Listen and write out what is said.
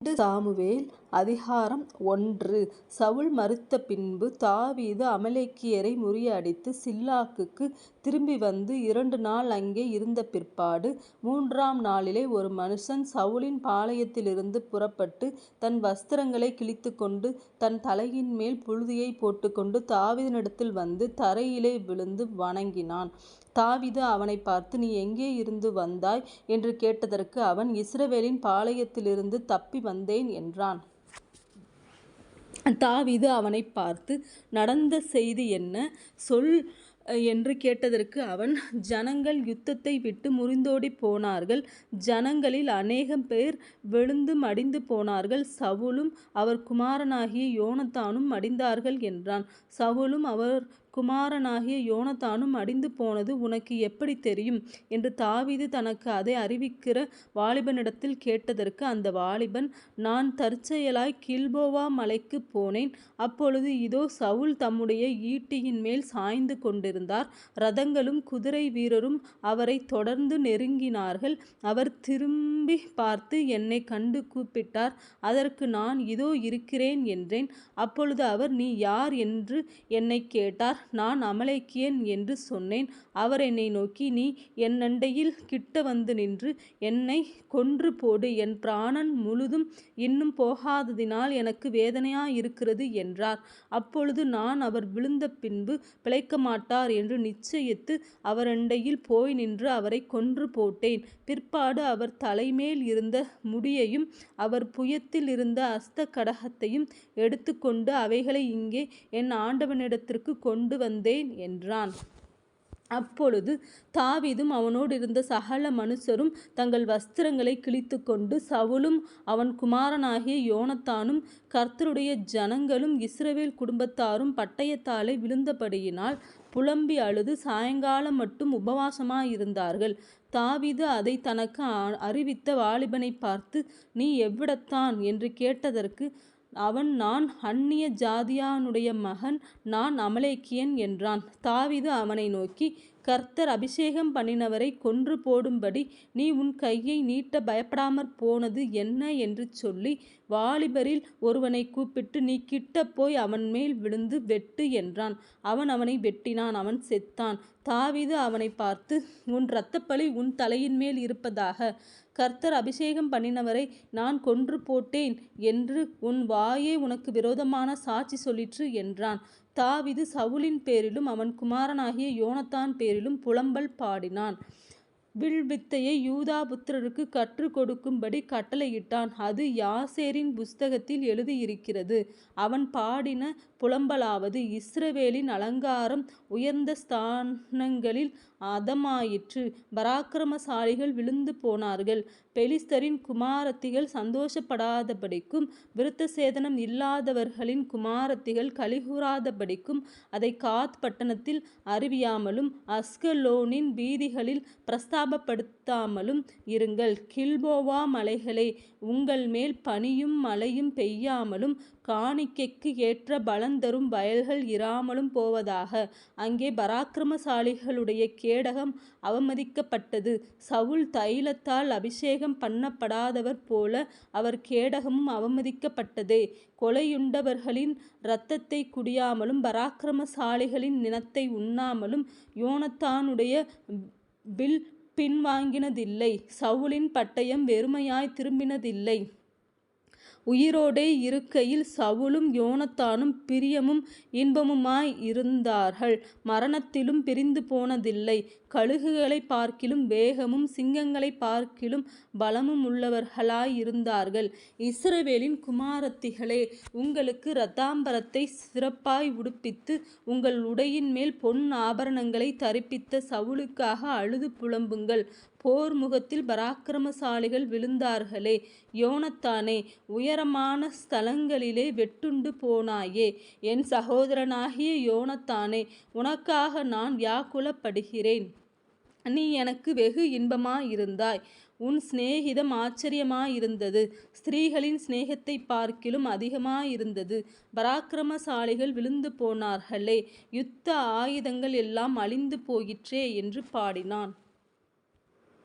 இரண்டு சாமுவேல் அதிகாரம் ஒன்று சவுல் மறுத்த பின்பு தாவீது அமலேக்கியரை முறியடித்து சில்லாக்குக்கு திரும்பி வந்து இரண்டு நாள் அங்கே இருந்த பிற்பாடு மூன்றாம் நாளிலே ஒரு மனுஷன் சவுலின் பாளையத்திலிருந்து புறப்பட்டு தன் வஸ்திரங்களை கிழித்துக்கொண்டு தன் தலையின்மேல் புழுதியை போட்டுக்கொண்டு தாவீதனிடத்தில் வந்து தரையிலே விழுந்து வணங்கினான். தாவீது அவனைப் பார்த்து நீ எங்கே இருந்து வந்தாய்? என்று கேட்டதற்கு அவன் இஸ்ரவேலின் பாளையத்திலிருந்து தப்பி வந்தேன் என்றான். தாவிது அவனை பார்த்து நடந்த செய்தி என்ன? சொல் என்று கேட்டதற்கு அவன் ஜனங்கள் யுத்தத்தை விட்டு முறிந்தோடி போனார்கள். ஜனங்களில் அநேகம் பேர் விழுந்து மடிந்து போனார்கள். சவுலும் அவர் குமாரனாகிய யோனத்தானும் மடிந்தார்கள் என்றான். சவுலும் அவர் குமாரனாகிய யோனத்தானும் அடிந்து போனது உனக்கு எப்படி தெரியும்? என்று தாவீது தனக்கு அதை அறிவிக்கிற வாலிபனிடத்தில் கேட்டதற்கு அந்த வாலிபன் நான் தற்செயலாய் கில்போவா மலைக்குப் போனேன். அப்பொழுது இதோ சவுல் தம்முடைய ஈட்டியின்மேல் சாய்ந்து கொண்டிருந்தார். ரதங்களும் குதிரை வீரரும் அவரை தொடர்ந்து நெருங்கினார்கள். அவர் திரும்பிப் பார்த்து என்னை கண்டு கூப்பிட்டார். அதற்கு நான் இதோ இருக்கிறேன் என்றேன். அப்பொழுது அவர் நீ யார்? என்று என்னைக் கேட்டார். நான் அமலேக்கியன் என்று சொன்னேன். அவர் என்னை நோக்கி நீ என் அண்டையில் கிட்ட வந்து நின்று என்னை கொன்று போடு என் பிராணன் முழுதும் இன்னும் போகாததினால் எனக்கு வேதனையாயிருக்கிறது என்றார். அப்பொழுது நான் அவர் விழுந்த பின்பு பிழைக்க மாட்டார் என்று நிச்சயித்து அவரண்டையில் போய் நின்று அவரை கொன்று போட்டேன் பிற்பாடு அவர் தலைமேல் இருந்த முடியையும் அவர் புயத்தில் இருந்த அஸ்த கடகத்தையும் எடுத்துக்கொண்டு அவைகளை இங்கே என் ஆண்டவனிடத்திற்கு கொண்டு கொண்டு வந்தேன் என்றான். அப்பொழுது தாவிதும் அவனோடு இருந்த சகல மனுஷரும் தங்கள் வஸ்திரங்களை கிழித்துக்கொண்டு சவுலும் அவன் குமாரனாகிய யோனத்தானும் கர்த்தருடைய ஜனங்களும் இஸ்ரவேல் குடும்பத்தாரும் பட்டயத்தாலே விழுந்தபடியினால் புலம்பி அழுது சாயங்காலமட்டும் உபவாசமாயிருந்தார்கள். தாவிது அதை தனக்கு அறிவித்த வாலிபனைப் பார்த்து நீ எவ்விடத்தான்? என்று கேட்டதற்கு அவன் நான் அந்நிய ஜாதியானுடைய மகன் நான் அமலேக்கியன் என்றான். தாவிது அவனை நோக்கி கர்த்தர் அபிஷேகம் பண்ணினவரை கொன்று போடும்படி நீ உன் கையை நீட்ட பயப்படாமற் போனது என்ன? என்று சொல்லி வாலிபரில் ஒருவனை கூப்பிட்டு நீ கிட்ட போய் அவன் மேல் விழுந்து வெட்டு என்றான். அவன் அவனை வெட்டினான் அவன் செத்தான். தாவிது அவனை பார்த்து உன் இரத்தப்பழி உன் தலையின்மேல் இருப்பதாக. கர்த்தர் அபிஷேகம் பண்ணினவரை நான் கொன்று போட்டேன் என்று உன் வாயே உனக்கு விரோதமான சாட்சி சொல்லிற்று என்றான். தாவிது சவுலின் பேரிலும் அவன் குமாரனாகிய யோனத்தான் பேரிலும் புலம்பல் பாடினான். வில்வித்தையை யூதா புத்திரருக்கு கற்றுக் கொடுக்கும்படி கட்டளையிட்டான். அது யாசேரின் புஸ்தகத்தில் எழுதியிருக்கிறது. அவன் பாடின புலம்பலாவது இஸ்ரவேலின் அலங்காரம் உயர்ந்த ஸ்தானங்களில் அதமாயிற்று. பராக்கிரமசாலிகள் விழுந்து போனார்கள். பெலிஸ்தரின் குமாரத்திகள் சந்தோஷப்படாதபடிக்கும் விருத்த சேதனம் இல்லாதவர்களின் குமாரத்திகள் களிகூராதபடிக்கும் அதை காத் பட்டணத்தில் அறிவியாமலும் அஸ்கலோனின் வீதிகளில் பிரஸ்தாபப்படுத்தாமலும் இருங்கள். கில்போவா மலைகளே உங்கள்மேல் பனியும் மழையும் பெய்யாமலும் காணிக்கைக்கு ஏற்ற பலந்தரும் வயல்கள் இராமலும் போவதாக. அங்கே பராக்கிரமசாலிகளுடைய கேடகம் அவமதிக்கப்பட்டது. சவுல் தைலத்தால் அபிஷேகம் பண்ணப்படாதவர் போல அவர் கேடகமும் அவமதிக்கப்பட்டதே. கொலையுண்டவர்களின் இரத்தத்தை குடியாமலும் பராக்கிரமசாலிகளின் நினத்தை உண்ணாமலும் யோனத்தானுடைய பில் பின்வாங்கினதில்லை. சவுலின் பட்டயம் வெறுமையாய் திரும்பினதில்லை. உயிரோடே இருக்கையில் சவுலும் யோனத்தானும் பிரியமும் இன்பமுமாய் இருந்தார்கள். மரணத்திலும் பிரிந்து போனதில்லை. கழுகுகளைப் பார்க்கிலும் வேகமும் சிங்கங்களைப் பார்க்கிலும் பலமுமுள்ளவர்களாய் இருந்தார்கள். இஸ்ரவேலின் குமாரத்திகளே உங்களுக்கு ரத்தாம்பரத்தை சிறப்பாய் உடுப்பித்து உங்கள் உடையின் மேல் பொன் ஆபரணங்களைத் தரிப்பித்த சவுலுக்காக அழுது புலம்புங்கள். போர் முகத்தில் பராக்கிரமசாலிகள் விழுந்தார்களே. யோனத்தானே உயரமான ஸ்தலங்களிலே வெட்டுண்டு போனாயே. என் சகோதரனாகிய யோனத்தானே உனக்காக நான் வியாக்குலப்படுகிறேன் நீ எனக்கு வெகு இன்பமாயிருந்தாய். உன் சிநேகிதம் ஆச்சரியமாயிருந்தது. ஸ்திரீகளின் சிநேகத்தைப் பார்க்கிலும் அதிகமாயிருந்தது. பராக்கிரமசாலிகள் விழுந்து போனார்களே. யுத்த ஆயுதங்கள் எல்லாம் அழிந்து போயிற்றே என்று பாடினான்.